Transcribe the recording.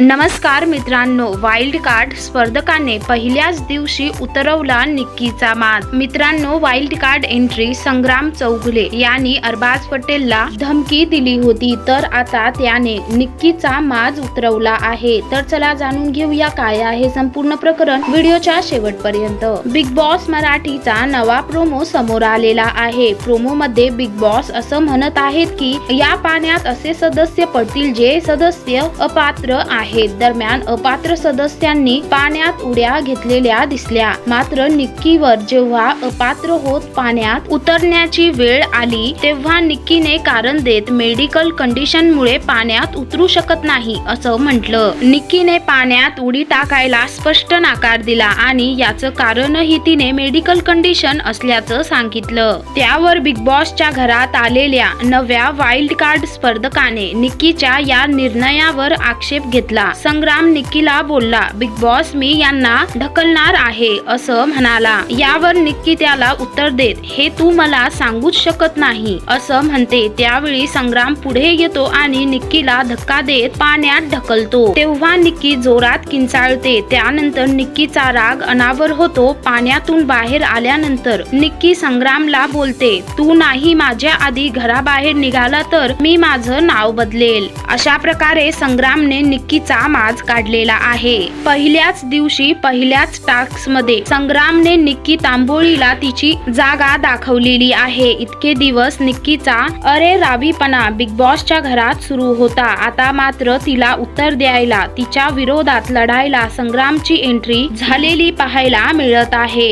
नमस्कार मित्रांनो wild card स्पर्धकाने पहिल्याच दिवशी उतरवला निक्कीचा माज मित्रांनो wild card entry Sangram Chougule यांनी अरबाज पटेलला धमकी दिली होती. तर आता त्याने निक्कीचा माज उतरवला आहे. तर चला जाणून घेऊया काय आहे संपूर्ण प्रकरण व्हिडिओच्या शेवटपर्यंत. बिग बॉस मराठीचा नवा प्रोमो समोर आलेला आहे. प्रोमो मध्ये बिग बॉस असं म्हणत आहेत की या पाण्यात असे सदस्य पडतील जे सदस्य अपात्र आहेत दरम्यान अपात्र सदस्यांनी पाण्यात उड्या घेतलेल्या दिसल्या. मात्र निक्कीवर जेव्हा अपात्र होत पाण्यात उतरण्याची वेळ आली तेव्हा निक्कीने कारण देत मेडिकल कंडिशन मुळे पाण्यात उतरू शकत नाही असं म्हटलं. निक्कीने पाण्यात उडी टाकायला स्पष्ट नकार दिला आणि याचं कारणही तिने मेडिकल कंडिशन असल्याचं सांगितलं. त्यावर बिग बॉसच्या घरात आलेल्या नव्या वाईल्ड कार्ड स्पर्धकाने निक्कीच्या या निर्णयावर आक्षेप घेतला. संग्राम निक्कीला बोलला बिग बॉस मी यांना ढकलणार आहे असं म्हणाला. यावर निक्की त्याला उत्तर देत हे तू मला सांगूच शकत नाही असं म्हणते. त्यावेळी संग्राम पुढे येतो आणि निक्कीला धक्का देत पाण्यात ढकलतो. तेव्हा निक्की जोरात किंचाळते. त्यानंतर निक्कीचा राग अनावर होतो. पाण्यातून बाहेर आल्यानंतर निक्की संग्रामला बोलते तू नाही माझ्या आधी घराबाहेर निघाला तर मी माझं नाव बदलेल. अशा प्रकारे संग्रामने निक्की निक्कीचा माज काढलेला आहे. पहिल्याच दिवशी पहिल्याच टास्कमध्ये संग्रामने निक्की तांबोळीला तिची जागा दाखवलेली आहे. इतके दिवस निक्कीचा अरे रावीपणा बिग बॉसच्या घरात सुरू होता. आता मात्र तिला उत्तर द्यायला तिच्या विरोधात लढायला संग्रामची एंट्री झालेली पाहायला मिळत आहे.